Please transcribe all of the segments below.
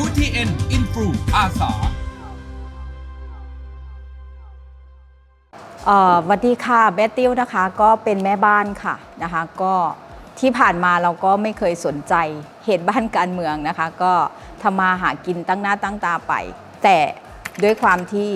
UTN Influ อาสาเอ่อสวัสดีค่ะเบตติวนะคะก็เป็นแม่บ้านค่ะนะคะก็ที่ผ่านมาเราก็ไม่เคยสนใจเหตุบ้านการเมืองนะคะ ก็ทำมาหากินตั้งหน้าตั้งตาไป แต่ด้วยความที่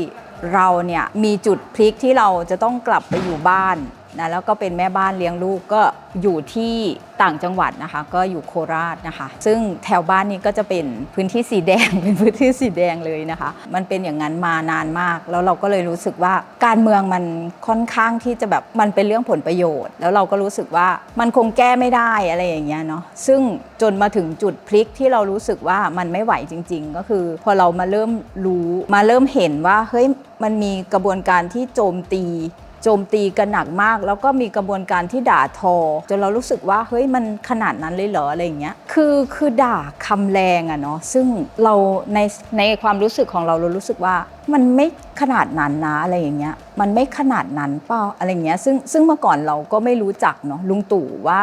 เราเนี่ยมีจุดพลิกที่เราจะต้องกลับไปอยู่บ้าน นะแล้วก็เป็นแม่บ้านเลี้ยงลูกก็อยู่ที่ต่างจังหวัดนะคะ ก็อยู่โคราชนะคะ ซึ่งแถวบ้านนี้ก็จะเป็นพื้นที่สีแดง เป็นพื้นที่สีแดงเลยนะคะ มันเป็นอย่างนั้นมานานมาก แล้วเราก็เลยรู้สึกว่าการเมืองมันค่อนข้างที่จะแบบมันเป็นเรื่องผลประโยชน์ แล้วเราก็รู้สึกว่ามันคงแก้ไม่ได้อะไรอย่างเงี้ยเนาะซึ่งจนมาถึงจุดพลิกที่เรารู้สึกว่ามันไม่ไหวจริง ๆ ก็คือ พอเรามาเริ่มรู้มาเริ่มเห็นว่าเฮ้ยมันมีกระบวนการที่โจมตี จมตีกันหนักมาก แล้วก็มีกระบวนการที่ด่าทอ จนเรารู้สึกว่าเฮ้ยมันขนาดนั้นเลยเหรออะไรอย่างเงี้ยคือคือด่าคำแรงอะเนาะซึ่งเราในในความรู้สึกของเราเรารู้สึกว่ามันไม่ขนาดนั้นนะอะไรอย่างเงี้ย มันไม่ขนาดนั้นเปล่าอะไรเงี้ยซึ่งซึ่งเมื่อก่อนเราก็ไม่รู้จักเนาะลุงตู่ว่า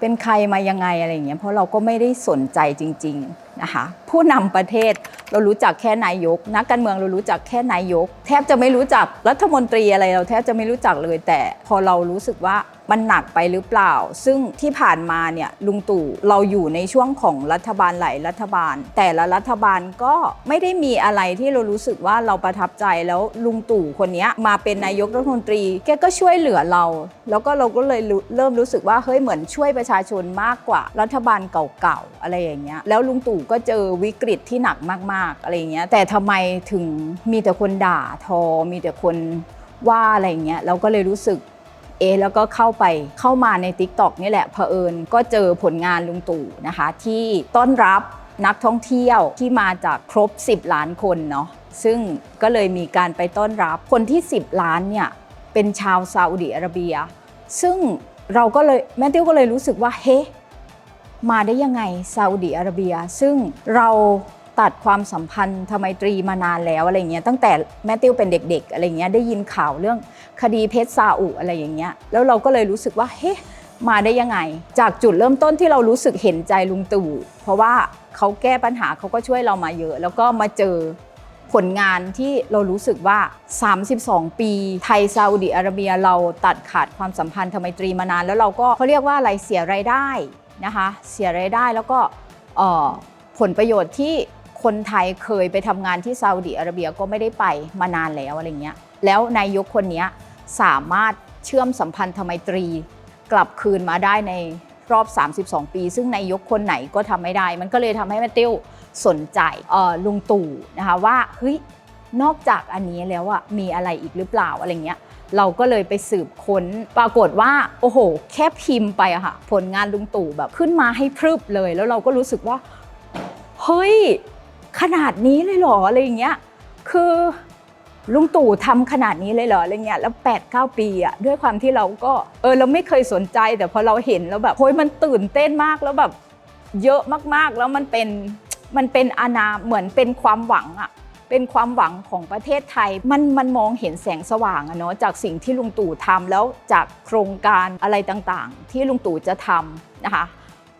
เป็นใครมายังไงอะไรอย่างเงี้ยเพราะเราก็ไม่ได้สนใจจริง ๆ นะคะผู้นำประเทศเรารู้จักแค่นายก นักการเมืองเรารู้จักแค่นายก แทบจะไม่รู้จักรัฐมนตรีอะไรเราแทบจะไม่รู้จักเลยแต่พอเรารู้สึกว่า มันหนักไปหรือเปล่า ซึ่งที่ผ่านมาเนี่ยลุงตู่เราอยู่ในช่วงของรัฐบาลหลายรัฐบาล แต่ละรัฐบาลก็ไม่ได้มีอะไรที่เรารู้สึกว่าเราประทับใจแล้วลุงตู่คนนี้มาเป็นนายกรัฐมนตรี แกก็ช่วยเหลือเรา แล้วก็เราก็เลยเริ่มรู้สึกว่าเฮ้ยเหมือนช่วยประชาชนมากกว่ารัฐบาลเก่าๆอะไรอย่างเงี้ยแล้วลุงตู่ก็เจอวิกฤตที่หนักมากๆอะไรอย่างเงี้ยแต่ทำไมถึงมีแต่คนด่าทอ มีแต่คนว่าอะไรอย่างเงี้ยเราก็เลยรู้สึก เอแล้วก็เข้าไปเข้ามาใน t ิ k t o k นี่แหละเผอิญก็เจอผลงานลุงตู่นะคะ ที่ต้อนรับนักท่องเที่ยวที่มาจากครบ 10 ล้านคนเนาะซึ่งก็เลยมีการไปต้อนรับคนที่ 10 ล้านเนี่ยเป็นชาวซาอุดิอาระเบีย ซึ่งเราก็เลยแมทธิวก็เลยรู้สึกว่าเฮ้มาได้ยังไงซาอุดิอาระเบีย ซึ่งเรา ตัดความสัมพันธไมตรีมานานแล้วอะไรเงี้ยตั้งแต่แมทธิวเป็นเด็ก ๆ อะไรเงี้ยได้ยินข่าวเรื่องคดีเพชรซาอุอะไรอย่างเงี้ยแล้วเราก็เลยรู้สึกว่าเฮ้มาได้ยังไง จากจุดเริ่มต้นที่เรารู้สึกเห็นใจลุงตู่เพราะว่าเขาแก้ปัญหาเขาก็ช่วยเรามาเยอะ แล้วก็มาเจอผลงานที่เรารู้สึกว่า 32 ปี ไทยซาอุดิอาระเบียเราตัดขาดความสัมพันธ์ทไมตรีมานาน แล้วเราก็เขาเรียกว่าอะไรเสียรายได้นะคะ เสียรายได้แล้วก็ผลประโยชน์ที่ คนไทยเคยไปทำงานที่ซาอุดิอาระเบียก็ไม่ได้ไปมานานแล้วอะไรเงี้ย แล้วนายกคนนี้สามารถเชื่อมสัมพันธไมตรี กลับคืนมาได้ในรอบ 32 ปี ซึ่งนายกคนไหนก็ทำไม่ได้ มันก็เลยทำให้แมตติวสนใจลุงตู่นะคะว่าเฮ้ยนอกจากอันนี้แล้วอะมีอะไรอีกหรือเปล่าอะไรเงี้ยเราก็เลยไปสืบค้นปรากฏว่า โอ้โห แค่พิมพ์ไปอะค่ะ ผลงานลุงตู่แบบขึ้นมาให้พรึบเลย แล้วเราก็รู้สึกว่า เฮ้ย ขนาดนี้เลยเหรออะไรอย่างเงี้ยคือลุงตู่ทำขนาดนี้เลยเหรออะไรเงี้ยแล้ว8ปดเปีอะด้วยความที่เราก็เออเราไม่เคยสนใจแต่พอเราเห็นแล้วแบบเฮ้ยมันตื่นเต้นมากแล้วแบบเยอะมากๆแล้วมันเป็นมันเป็นอนาเหมือนเป็นความหวังอะเป็นความหวังของประเทศไทย มันมันมองเห็นแสงสว่างอะเนาะจากสิ่งที่ลุงตู่ทำแล้วจากโครงการอะไรต่างๆ ที่ลุงตู่จะทำนะคะ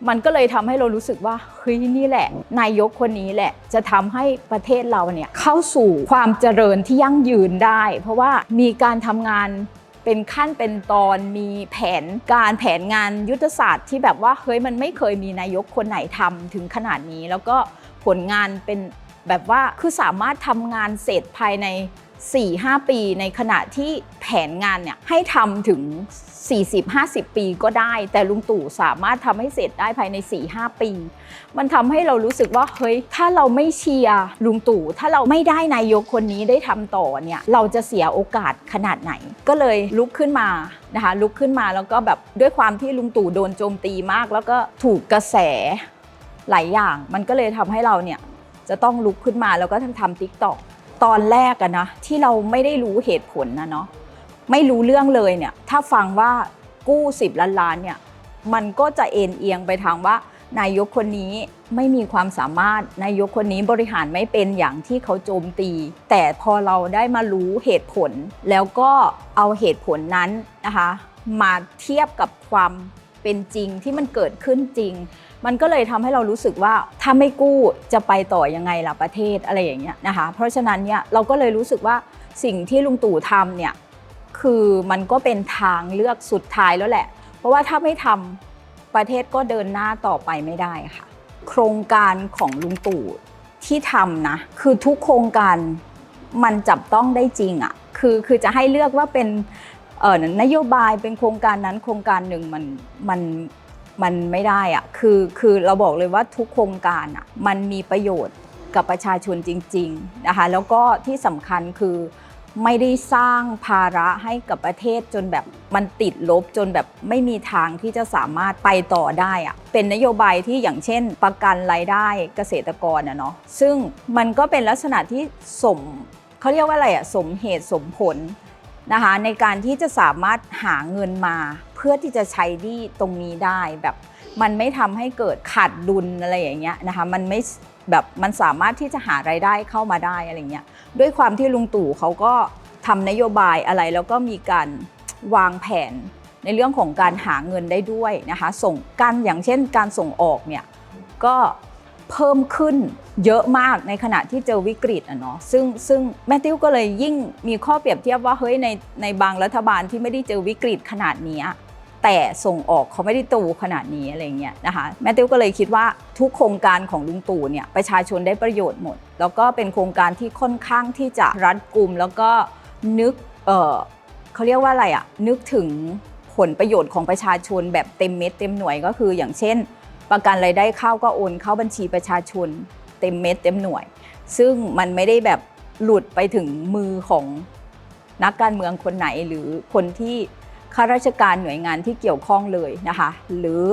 มันก็เลยทำให้เรารู้สึกว่าเฮ้ยนี่แหละ นายกคนนี้แหละ จะทำให้ประเทศเราเนี่ยเข้าสู่ความเจริญที่ยั่งยืนได้ เพราะว่ามีการทำงานเป็นขั้นเป็นตอนมีแผนการแผนงานยุทธศาสตร์ที่แบบว่าเฮ้ยมันไม่เคยมีนายกคนไหนทำถึงขนาดนี้ แล้วก็ผลงานเป็นแบบว่าคือสามารถทำงานเสร็จภายใน 4-5 ปีในขณะที่แผนงานเนี่ยให้ทำถึง 40-50 ปีก็ได้ แต่ลุงตู่สามารถทำให้เสร็จได้ภายใน 4-5 ปี มันทำให้เรารู้สึกว่าเฮ้ยถ้าเราไม่เชียร์ลุงตู่ ถ้าเราไม่ได้นายกคนนี้ได้ทำต่อเนี่ยเราจะเสียโอกาสขนาดไหน ก็เลยลุกขึ้นมานะคะลุกขึ้นมาแล้วก็แบบด้วยความที่ลุงตู่โดนโจมตีมาก แล้วก็ถูกกระแสหลายอย่าง มันก็เลยทำให้เราเนี่ยจะต้องลุกขึ้นมาแล้วก็ทำทำทิกตอกตอนแรกอะนะที่เราไม่ได้รู้เหตุผลนะเนาะ ไม่รู้เรื่องเลยเนี่ยถ้าฟังว่ากู้ 10 ล้านล้านเนี่ยมันก็จะเอ็นเอียงไปทางว่านายกคนนี้ไม่มีความสามารถนายกคนนี้บริหารไม่เป็นอย่างที่เขาโจมตี แต่พอเราได้มารู้เหตุผล แล้วก็เอาเหตุผลนั้นนะคะมาเทียบกับความเป็นจริงที่มันเกิดขึ้นจริง มันก็เลยทำให้เรารู้สึกว่าถ้าไม่กู้จะไปต่อยังไงล่ะประเทศอะไรอย่างเงี้ยนะคะเพราะฉะนั้นเนี่ยเราก็เลยรู้สึกว่าสิ่งที่ลุงตู่ทำเนี่ย คือมันก็เป็นทางเลือกสุดท้ายแล้วแหละ เพราะว่าถ้าไม่ทำประเทศก็เดินหน้าต่อไปไม่ได้ค่ะ โครงการของลุงตู่ที่ทำนะ คือทุกโครงการมันจับต้องได้จริงอะ่ะคือคือจะให้เลือกว่าเป็นเอ่อนโยบายเป็นโครงการนั้นโครงการหนึ่งมันมันมันไม่ได้อะ่ะคือคือเราบอกเลยว่าทุกโครงการอะ่ะมันมีประโยชน์กับประชาชนจริง ๆนะคะ แล้วก็ที่สำคัญคือ ไม่ได้สร้างภาระให้กับประเทศจนแบบมันติดลบจนแบบไม่มีทางที่จะสามารถไปต่อได้อะเป็นนโยบายที่อย่างเช่น ประกันรายได้เกษตรกรนะเนาะซึ่งมันก็เป็นลักษณะที่สมเขาเรียกว่าอะไรอะสมเหตุสมผลนะคะในการที่จะสามารถหาเงินมา เพื่อที่จะใช้หนี้ตรงนี้ได้แบบ มันไม่ทำให้เกิดขาดดุลอะไรอย่างเงี้ยนะคะมันไม่แบบมันสามารถที่จะหารายได้เข้ามาได้อะไรเงี้ย ด้วยความที่ลุงตู่เขาก็ทำนโยบายอะไรแล้วก็มีการวางแผนในเรื่องของการหาเงินได้ด้วยนะคะส่งการอย่างเช่นการส่งออกเนี่ยก็เพิ่มขึ้นเยอะมากในขณะที่เจอวิกฤตอะเนาะซึ่งซึ่งแมทธิวก็เลยยิ่งมีข้อเปรียบเทียบว่าเฮ้ยในในบางรัฐบาลที่ไม่ได้เจอวิกฤตขนาดนี้ แต่ส่งออกเขาไม่ได้ตูขนาดนี้อะไรเงี้ยนะคะแมทธิวก็เลยคิดว่าทุกโครงการของลุงตู่เนี่ยประชาชนได้ประโยชน์หมด แล้วก็เป็นโครงการที่ค่อนข้างที่จะรัดกุมแล้วก็นึกเออเขาเรียกว่าอะไรอะนึกถึงผลประโยชน์ของประชาชนแบบเต็มเม็ดเต็มหน่วยก็คือ อย่างเช่น ประกันรายได้เข้าก็โอนเข้าบัญชีประชาชนเต็มเม็ดเต็มหน่วย ซึ่งมันไม่ได้แบบหลุดไปถึงมือของนักการเมืองคนไหนหรือคนที่ ข้าราชการหน่วยงานที่เกี่ยวข้องเลยนะคะ หรือ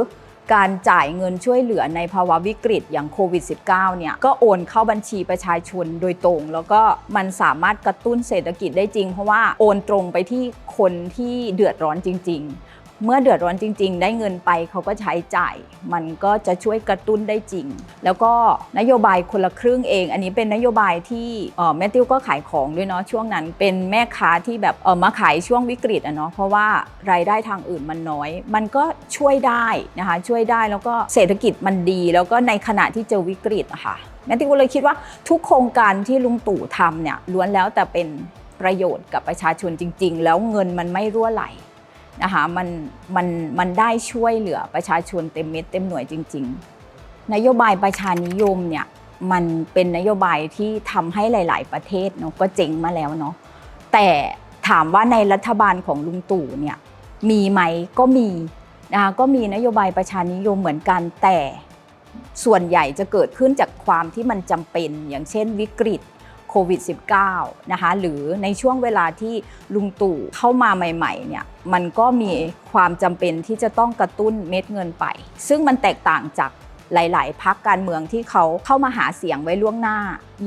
การจ่ายเงินช่วยเหลือในภาวะวิกฤตอย่างโควิด -19 เนี่ยก็โอนเข้าบัญชีประชาชนโดยตรง แล้วก็มันสามารถกระตุ้นเศรษฐกิจได้จริง เพราะว่าโอนตรงไปที่คนที่เดือดร้อนจริง ๆ เมื่อเดือดร้อนจริง ๆ ได้เงินไปเขาก็ใช้จ่าย มันก็จะช่วยกระตุ้นได้จริง แล้วก็นโยบายคนละครึ่งเอง อันนี้เป็นนโยบายที่แมทธิวก็ขายของด้วยเนาะช่วงนั้น เป็นแม่ค้าที่แบบเออมาขายช่วงวิกฤตอะเนาะเพราะว่ารายได้ทางอื่นมันน้อย มันก็ช่วยได้นะคะช่วยได้แล้วก็เศรษฐกิจมันดี แล้วก็ในขณะที่เจอวิกฤตอะค่ะแมทธิวก็เลยคิดว่าทุกโครงการที่ลุงตู่ทำเนี่ยล้วนแล้วแต่เป็นประโยชน์กับประชาชนจริง ๆ แล้วเงินมันไม่รั่วไหล นะคะมันมันมันได้ช่วยเหลือประชาชนเต็มเม็ดเต็มหน่วยจริง ๆ นโยบายประชานิยมเนี่ยมันเป็นนโยบายที่ทำให้หลาย ๆ ประเทศเนาะก็เจ๋งมาแล้วเนาะแต่ถามว่าในรัฐบาลของลุงตู่เนี่ยมีไหมก็มีนะคะก็มีนโยบายประชานิยมเหมือนกันแต่ส่วนใหญ่จะเกิดขึ้นจากความที่มันจำเป็น อย่างเช่นวิกฤต ควิด -19 นะคะหรือในช่วงเวลาที่ลุงตู่เข้ามาใหม่ๆเนี่ยมันก็มีความจำเป็นที่จะต้องกระตุ้นเม็ดเงินไป ซึ่งมันแตกต่างจากหลาย ๆพักการเมืองที่เขาเข้ามาหาเสียงไว้ล่วงหน้า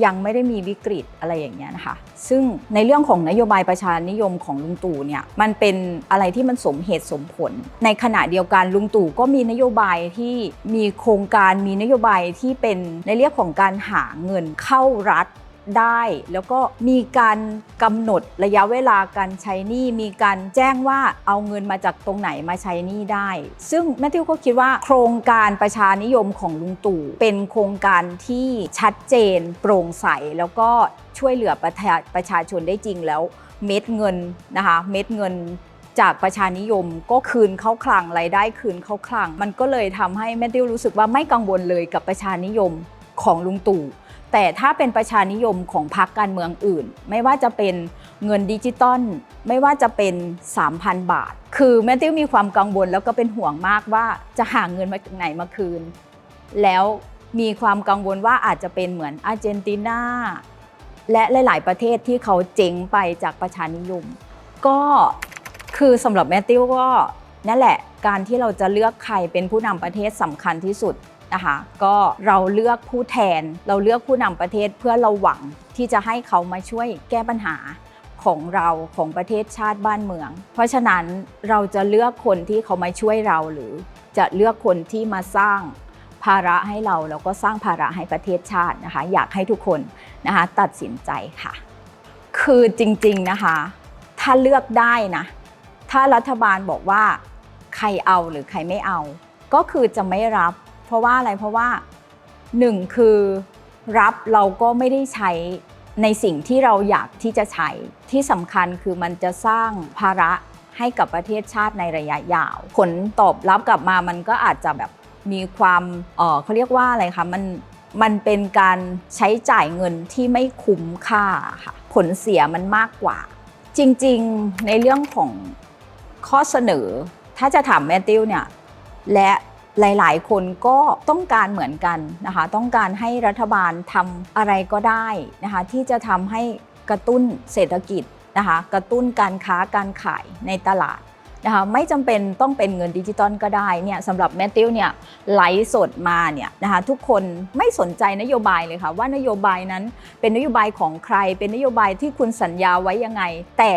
ยังไม่ได้มีวิกฤตอะไรอย่างเงี้ยนะคะ ซึ่งในเรื่องของนโยบายประชานิยมของลุงตู่เนี่ยมันเป็นอะไรที่มันสมเหตุสมผล ในขณะเดียวกันลุงตู่ก็มีนโยบายที่มีโครงการมีนโยบายที่เป็นในเรื่องของการหาเงินเข้ารัฐ ได้ แล้วก็มีการกำหนดระยะเวลาการใช้หนี้มีการแจ้งว่าเอาเงินมาจากตรงไหนมาใช้หนี้ได้ ซึ่งแมทธิวก็คิดว่า โครงการประชานิยมของลุงตู่เป็นโครงการที่ชัดเจน โปร่งใสแล้วก็ช่วยเหลือประชาประชาชนได้จริงแล้วเม็ดเงินนะคะเม็ดเงินจากประชานิยมก็คืนเข้าคลังรายได้คืนเข้าคลัง มันก็เลยทำให้แมทธิวรู้สึกว่าไม่กังวลเลยกับประชานิยมของลุงตู่ แต่ถ้าเป็นประชานิยมของพรรคการเมืองอื่น ไม่ว่าจะเป็นเงินดิจิตอลไม่ว่าจะเป็น 3,000 บาท คือแมทธิวมีความกังวลแล้วก็เป็นห่วงมากว่าจะหาเงินมาจากไหนมาคืน แล้วมีความกังวลว่าอาจจะเป็นเหมือนอาร์เจนตินาและหลาย ๆ ประเทศที่เขาเจ๊งไปจากประชานิยม ก็คือสำหรับแมทธิวก็นั่นแหละการที่เราจะเลือกใครเป็นผู้นำประเทศสำคัญที่สุด นะคะก็เราเลือกผู้แทน เราเลือกผู้นำประเทศเพื่อเราหวังที่จะให้เขามาช่วยแก้ปัญหาของเราของประเทศชาติบ้านเมือง เพราะฉะนั้นเราจะเลือกคนที่เขามาช่วยเราหรือจะเลือกคนที่มาสร้างภาระให้เราแล้วก็สร้างภาระให้ประเทศชาตินะคะ อยากให้ทุกคนนะคะตัดสินใจค่ะ คือจริงๆนะคะ ถ้าเลือกได้นะ ถ้ารัฐบาลบอกว่าใครเอาหรือใครไม่เอา ก็คือจะไม่รับ เพราะว่าอะไรเพราะว่าหนึ่งคือรับเราก็ไม่ได้ใช้ในสิ่งที่เราอยากที่จะใช้ที่สำคัญคือมันจะสร้างภาระให้กับประเทศชาติในระยะยาว ผลตอบรับกลับมามันก็อาจจะแบบมีความเออเขาเรียกว่าอะไรคะมันมันเป็นการใช้จ่ายเงินที่ไม่คุ้มค่าค่ะผลเสียมันมากกว่า จริงๆในเรื่องของข้อเสนอ ถ้าจะถามแมทธิวเนี่ยและ หลาย ๆ คนก็ต้องการเหมือนกันนะคะ ต้องการให้รัฐบาลทำอะไรก็ได้นะคะที่จะทำให้กระตุ้นเศรษฐกิจนะคะกระตุ้นการค้าการขายในตลาดนะคะไม่จำเป็นต้องเป็นเงินดิจิตอลก็ได้เนี่ยสำหรับแมทธิวเนี่ยไหลสดมาเนี่ยนะคะทุกคนไม่สนใจนโยบายเลยค่ะ ว่านโยบายนั้นเป็นนโยบายของใคร เป็นนโยบายที่คุณสัญญาไว้ยังไง แต่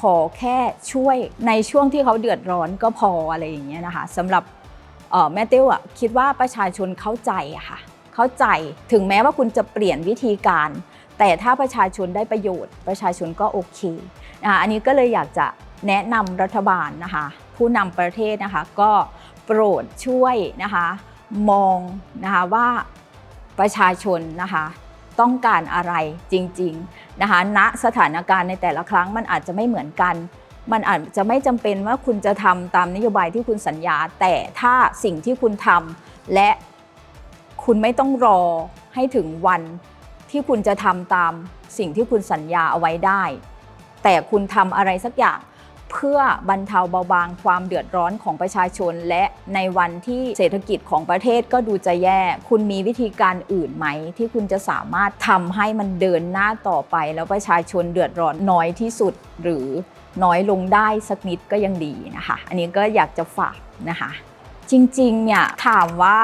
ขอแค่ช่วยในช่วงที่เขาเดือดร้อนก็พออะไรอย่างเงี้ยนะคะสำหรับ แม่เติ้วอะคิดว่าประชาชนเข้าใจอะค่ะเข้าใจถึงแม้ว่าคุณจะเปลี่ยนวิธีการ แต่ถ้าประชาชนได้ประโยชน์ ประชาชนก็โอเคนะคะอันนี้ก็เลยอยากจะแนะนำรัฐบาลนะคะ ผู้นำประเทศนะคะก็โปรดช่วยนะคะมองนะคะว่าประชาชนนะคะต้องการอะไรจริงๆนะคะณสถานการณ์ในแต่ละครั้งมันอาจจะไม่เหมือนกัน มันอาจจะไม่จำเป็นว่าคุณจะทำตามนโยบายที่คุณสัญญา แต่ถ้าสิ่งที่คุณทำและคุณไม่ต้องรอให้ถึงวันที่คุณจะทำตามสิ่งที่คุณสัญญาเอาไว้ได้ แต่คุณทำอะไรสักอย่างเพื่อบรรเทาเบาบางความเดือดร้อนของประชาชน และในวันที่เศรษฐกิจของประเทศก็ดูจะแย่ คุณมีวิธีการอื่นไหม ที่คุณจะสามารถทำให้มันเดินหน้าต่อไป แล้วประชาชนเดือดร้อนน้อยที่สุดหรือ น้อยลงได้สักนิดก็ยังดีนะคะ อันนี้ก็อยากจะฝากนะคะ จริงๆเนี่ยถามว่า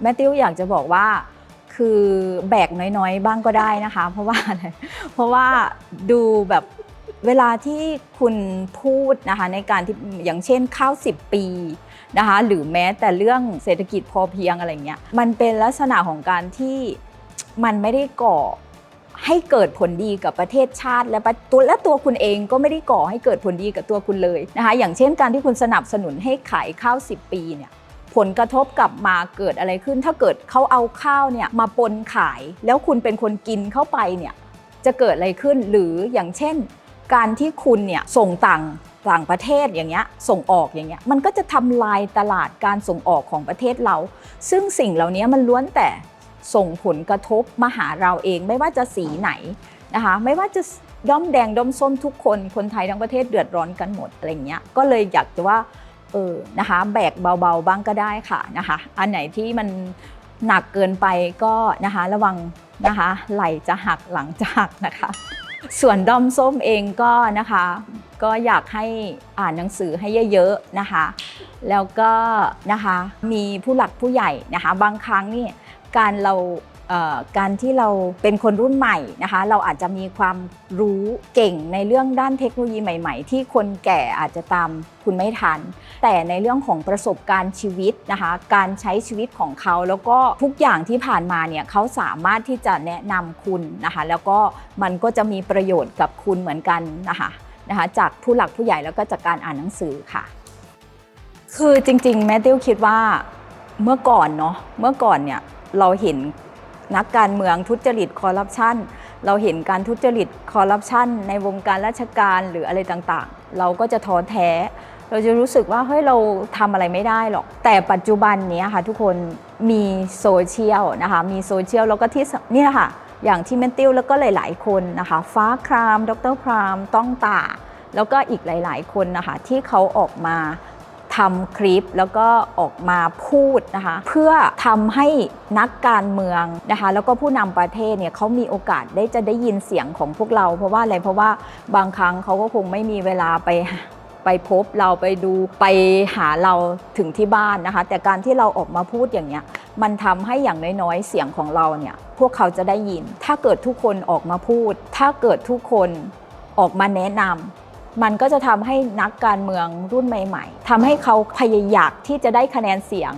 แมทธิวอยากจะบอกว่าคือแบกน้อยๆ บ้างก็ได้นะคะ เพราะว่าเพราะว่าดูแบบเวลาที่คุณพูดนะคะในการที่อย่างเช่นข้าว 10 ปีนะคะหรือแม้แต่เรื่องเศรษฐกิจพอเพียงอะไรเงี้ยมันเป็นลักษณะของการที่มันไม่ได้ก่อ ให้เกิดผลดีกับประเทศชาติ และตัวและตัวคุณเองก็ไม่ได้ก่อให้เกิดผลดีกับตัวคุณเลยนะคะอย่างเช่นการที่คุณสนับสนุนให้ขายข้าว 10 ปีเนี่ยผลกระทบกลับมาเกิดอะไรขึ้น ถ้าเกิดเขาเอาข้าวเนี่ยมาปนขาย แล้วคุณเป็นคนกินเข้าไปเนี่ยจะเกิดอะไรขึ้นหรืออย่างเช่น การที่คุณเนี่ยส่งต่างต่างประเทศอย่างเงี้ยส่งออกอย่างเงี้ยมันก็จะทำลายตลาดการส่งออกของประเทศเรา ซึ่งสิ่งเหล่านี้มันล้วนแต่ ส่งผลกระทบมาหาเราเอง ไม่ว่าจะสีไหนนะคะ ไม่ว่าจะด้อมแดงด้อมส้มทุกคนคนไทยทั้งประเทศเดือดร้อนกันหมดอะไรเงี้ยก็เลยอยากจะว่าเออนะคะแบกเบาๆบ้างก็ได้ค่ะนะคะ อันไหนที่มันหนักเกินไปก็นะคะระวังนะคะไหลจะหักหลังจะหักนะคะ ส่วนด้อมส้มเองก็นะคะ ก็อยากให้อ่านหนังสือให้เยอะๆนะคะ แล้วก็นะคะมีผู้หลักผู้ใหญ่นะคะ บางครั้งนี่ การเราเการที่เราเป็นคนรุ่นใหม่นะคะ เราอาจจะมีความรู้เก่งในเรื่องด้านเทคโนโลยีใหม่ ๆ ที่คนแก่อาจจะตามคุณไม่ทัน แต่ในเรื่องของประสบการณ์ชีวิตนะคะ การใช้ชีวิตของเขา แล้วก็ทุกอย่างที่ผ่านมาเนี่ยเขาสามารถที่จะแนะนำคุณนะคะ แล้วก็มันก็จะมีประโยชน์กับคุณเหมือนกันนะคะนะคะ จากผู้หลักผู้ใหญ่แล้วก็จากการอ่านหนังสือค่ะ คือจริงๆแมทธิวคิดว่าเมื่อก่อนเนาะเมื่อก่อนเนี่ย เราเห็นนักการเมืองทุจริตคอร์รัปชันเราเห็นการทุจริตคอร์รัปชันในวงการราชการหรืออะไรต่างๆ เราก็จะท้อแท้ เราจะรู้สึกว่าเฮ้ยเราทำอะไรไม่ได้หรอก แต่ปัจจุบันนี้ค่ะทุกคนมีโซเชียลนะคะมีโซเชียลแล้วก็ที่นี่ค่ะอย่างที่เมนติลแล้วก็หลาย ๆ คนนะคะ ฟ้าคราม ดรพราม ต้องตา แล้วก็อีกหลาย ๆ คนนะคะที่เขาออกมา ทำคลิปแล้วก็ออกมาพูดนะคะเพื่อทำให้นักการเมืองนะคะแล้วก็ผู้นำประเทศเนี่ยเขามีโอกาสได้จะได้ยินเสียงของพวกเรา เพราะว่าอะไรเพราะว่าบางครั้งเขาก็คงไม่มีเวลาไปไปพบเราไปดูไปหาเราถึงที่บ้านนะคะ แต่การที่เราออกมาพูดอย่างเนี้ยมันทำให้อย่างน้อยๆ เสียงของเราเนี่ยพวกเขาจะได้ยิน ถ้าเกิดทุกคนออกมาพูด ถ้าเกิดทุกคนออกมาแนะนำ มันก็จะทำให้นักการเมืองรุ่นใหม่ ๆทำให้เขาพยายามที่จะได้คะแนนเสียง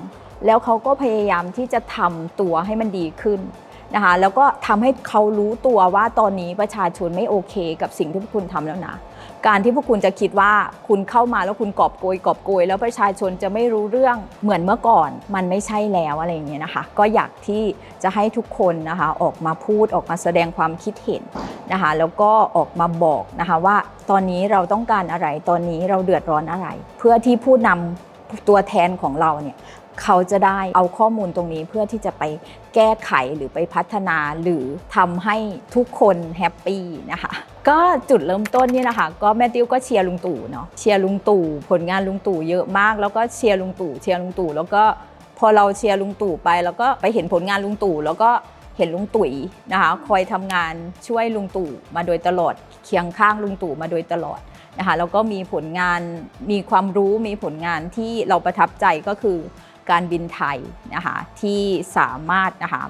แล้วเขาก็พยายามที่จะทำตัวให้มันดีขึ้นนะคะแล้วก็ทำให้เขารู้ตัวว่าตอนนี้ประชาชนไม่โอเค กับสิ่งที่พวกคุณทำแล้วนะ การที่พวกคุณจะคิดว่าคุณเข้ามาแล้วคุณกอบโกยกอบโกย แล้วประชาชนจะไม่รู้เรื่องเหมือนเมื่อก่อน มันไม่ใช่แล้วอะไรอย่างเงี้ยนะคะ ก็อยากที่จะให้ทุกคนนะคะออกมาพูดออกมาแสดงความคิดเห็นนะคะแล้วก็ออกมาบอกนะคะว่าตอนนี้เราต้องการอะไรตอนนี้เราเดือดร้อนอะไร เพื่อที่ผู้นำตัวแทนของเราเนี่ยเขาจะได้เอาข้อมูลตรงนี้เพื่อที่จะไปแก้ไขหรือไปพัฒนาหรือทำให้ทุกคนแฮปปี้นะคะ ก็จุดเริ่มต้นเนี่ยนะคะ ก็แมทธิวก็เชียร์ลุงตู่เนาะเชียร์ลุงตู่ผลงานลุงตู่เยอะมาก แล้วก็เชียร์ลุงตู่เชียร์ลุงตู่แล้วก็พอเราเชียร์ลุงตู่ไป แล้วก็ไปเห็นผลงานลุงตู่แล้วก็เห็นลุงตุ๋ยนะคะคอยทำงานช่วยลุงตู่มาโดยตลอดเคียงข้างลุงตู่มาโดยตลอดนะคะแล้วก็มีผลงานมีความรู้มีผลงานที่เราประทับใจก็คือการบินไทยนะคะที่สามารถนะคะ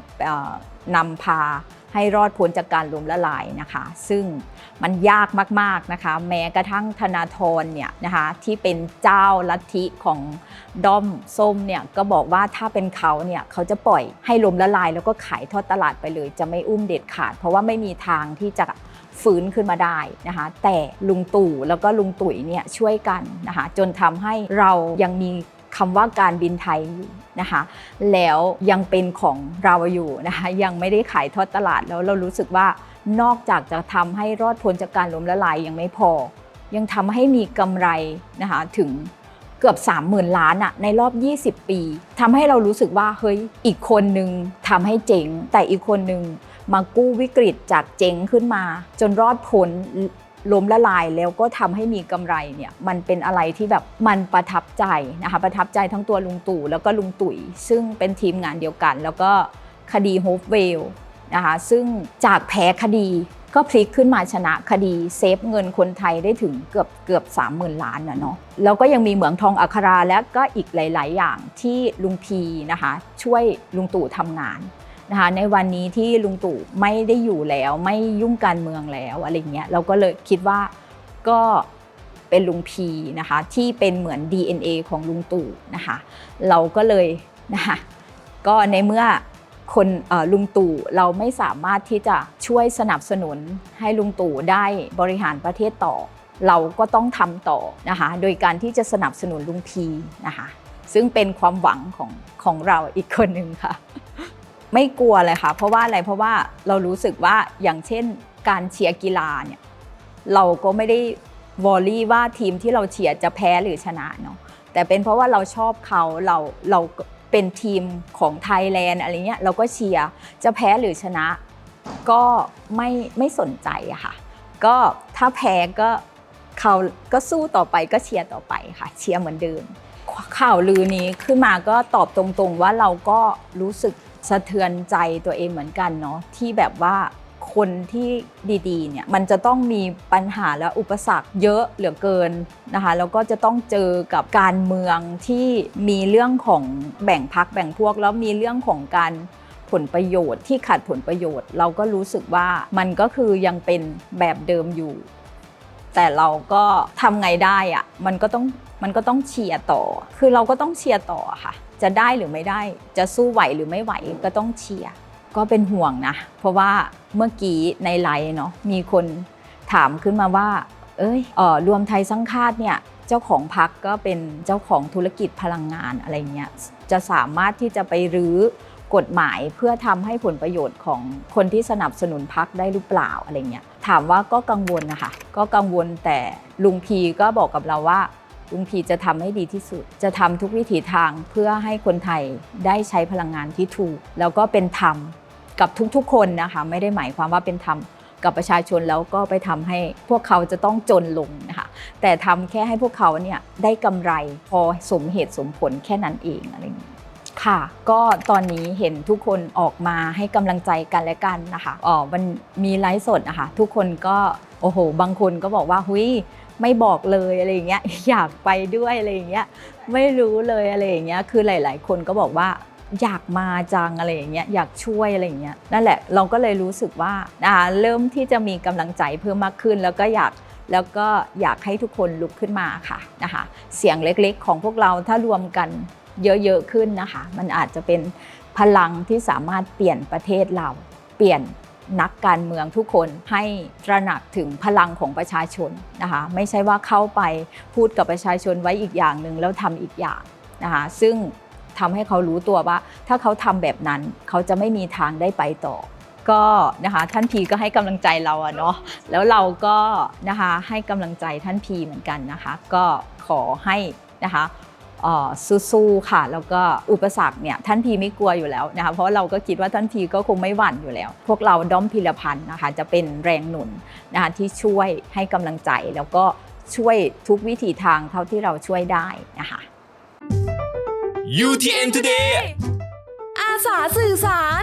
นำพา ให้รอดพ้นจากการล้มละลายนะคะ ซึ่งมันยากมากๆนะคะ แม้กระทั่งธนาธรเนี่ยนะคะที่เป็นเจ้าลัทธิของด้อมส้มเนี่ยก็บอกว่าถ้าเป็นเขาเนี่ยเขาจะปล่อยให้ล้มละลาย แล้วก็ขายทอดตลาดไปเลย จะไม่อุ้มเด็ดขาด เพราะว่าไม่มีทางที่จะฟื้นขึ้นมาได้นะคะ แต่ลุงตู่แล้วก็ลุงตุ๋ยเนี่ยช่วยกันนะคะ จนทำให้เรายังมี คำว่าการบินไทยอยู่นะคะแล้วยังเป็นของเราอยู่นะคะยังไม่ได้ขายทอดตลาดแล้วเรารู้สึกว่านอกจากจะทำให้รอดพ้นจากการล้มละลายยังไม่พอ ยังทำให้มีกำไรนะคะถึงเกือบ 30,000 ล้านอะในรอบ 20 ปีทำให้เรารู้สึกว่าเฮ้ยอีกคนนึงทำให้เจ๋ง แต่อีกคนนึงมากู้วิกฤตจากเจ๋งขึ้นมา จนรอดพ้น ล้มละลายแล้วก็ทำให้มีกำไรเนี่ยมันเป็นอะไรที่แบบมันประทับใจนะคะประทับใจทั้งตัวลุงตู่แล้วก็ลุงตุ๋ย ซึ่งเป็นทีมงานเดียวกัน แล้วก็คดีโฮปเวลนะคะซึ่งจากแพ้คดีก็พลิกขึ้นมาชนะคดีเซฟเงินคนไทยได้ถึงเกือบเกือบ 30,000 ล้านนะเนาะแล้วก็ยังมีเหมืองทองอัคราและก็อีกหลาย ๆ อย่างที่ลุงพีนะคะช่วยลุงตู่ทำงาน นะคะในวันนี้ที่ลุงตู่ไม่ได้อยู่แล้วไม่ยุ่งการเมืองแล้วอะไรเงี้ยเราก็เลยคิดว่าก็เป็นลุงพีนะคะที่เป็นเหมือน DNA ของลุงตู่นะคะเราก็เลยนะคะก็ในเมื่อคนอลุงตู่เราไม่สามารถที่จะช่วยสนับสนุนให้ลุงตู่ได้บริหารประเทศต่อ เราก็ต้องทำต่อนะคะโดยการที่จะสนับสนุนลุงพีนะคะซึ่งเป็นความหวังของของเราอีกคนหนึ่งค่ะ ไม่กลัวเลยค่ะ เพราะว่าอะไรเพราะว่าเรารู้สึกว่าอย่างเช่นการเชียร์กีฬาเนี่ยเราก็ไม่ได้วอลลี่ว่าทีมที่เราเชียร์จะแพ้หรือชนะเนาะแต่เป็นเพราะว่าเราชอบเขาเราเราเป็นทีมของไทยแลนด์อะไรเงี้ยเราก็เชียร์จะแพ้หรือชนะ ก็ไม่ไม่สนใจอะค่ะ ก็ถ้าแพ้ก็เขาก็สู้ต่อไปก็เชียร์ต่อไปค่ะ เชียร์เหมือนเดิมข่าวลือนี้ขึ้นมาก็ตอบตรงๆว่าเราก็รู้สึก สะเทือนใจตัวเองเหมือนกันเนาะที่แบบว่าคนที่ดีๆเนี่ยมันจะต้องมีปัญหาและอุปสรรคเยอะเหลือเกินนะคะแล้วก็จะต้องเจอกับการเมืองที่มีเรื่องของแบ่งพักแบ่งพวก แล้วมีเรื่องของการผลประโยชน์ที่ขัดผลประโยชน์ เราก็รู้สึกว่ามันก็คือยังเป็นแบบเดิมอยู่ แต่เราก็ทำไงได้อะมันก็ต้องมันก็ต้องเชียร์ต่อ คือเราก็ต้องเชียร์ต่อค่ะ จะได้หรือไม่ได้จะสู้ไหวหรือไม่ไหวก็ต้องเชียร์ก็เป็นห่วงนะ เพราะว่าเมื่อกี้ในไลน์เนาะมีคนถามขึ้นมาว่า เอ้ยออรวมไทยสร้างชาติเนี่ยเจ้าของพักก็เป็นเจ้าของธุรกิจพลังงานอะไรเงี้ยจะสามารถที่จะไปรื้อกฎหมายเพื่อทำให้ผลประโยชน์ของคนที่สนับสนุนพักได้หรือเปล่าอะไรเงี้ยถามว่าก็กังวลนะคะก็กังวลแต่ลุงพีก็บอกกับเราว่า ลุงพีจะทำให้ดีที่สุด จะทำทุกวิถีทางเพื่อให้คนไทยได้ใช้พลังงานที่ถูก แล้วก็เป็นธรรมกับทุกๆ คนนะคะ ไม่ได้หมายความว่าเป็นธรรมกับประชาชนแล้วก็ไปทำให้พวกเขาจะต้องจนลงนะคะ แต่ทำแค่ให้พวกเขาเนี่ยได้กำไรพอสมเหตุสมผลแค่นั้นเองอะไรอย่างนี้ค่ะก็ตอนนี้เห็นทุกคนออกมาให้กำลังใจกันและกันนะคะอ๋อมันมีไลฟ์สดนะคะทุกคนก็โอ้โห บางคนก็บอกว่าหุย ไม่บอกเลยอะไรอย่างเงี้ยอยากไปด้วยอะไรอย่างเงี้ยไม่รู้เลยอะไรอย่างเงี้ยคือหลาย ๆ คนก็บอกว่าอยากมาจังอะไรอย่างเงี้ยอยากช่วยอะไรอย่างเงี้ยนั่นแหละเราก็เลยรู้สึกว่านะคะเริ่มที่จะมีกำลังใจเพิ่มมากขึ้น แล้วก็อยากแล้วก็อยากให้ทุกคนลุกขึ้นมาค่ะนะคะเสียงเล็กๆ ของพวกเราถ้ารวมกันเยอะๆขึ้นนะคะ มันอาจจะเป็นพลังที่สามารถเปลี่ยนประเทศเราเปลี่ยน นักการเมืองทุกคนให้ตระหนักถึงพลังของประชาชนนะคะไม่ใช่ว่าเข้าไปพูดกับประชาชนไว้อีกอย่างหนึ่งแล้วทำอีกอย่างนะคะซึ่งทำให้เขารู้ตัวว่า ถ้าเขาทำแบบนั้นเขาจะไม่มีทางได้ไปต่อ ก็นะคะท่านพีก็ให้กำลังใจเราอะเนาะแล้วเราก็นะคะให้กำลังใจท่านพีเหมือนกันนะคะ ก็ขอให้นะคะ สู้ๆค่ะ แล้วก็อุปสรรคเนี่ยท่านพีไม่กลัวอยู่แล้วนะคะเพราะเราก็คิดว่าท่านพีก็คงไม่หวั่นอยู่แล้ว พวกเราด้อมพิรพันธ์นะคะจะเป็นแรงหนุนนะคะที่ช่วยให้กำลังใจ แล้วก็ช่วยทุกวิถีทางเท่าที่เราช่วยได้นะคะ UTN Today อาสาสื่อสาร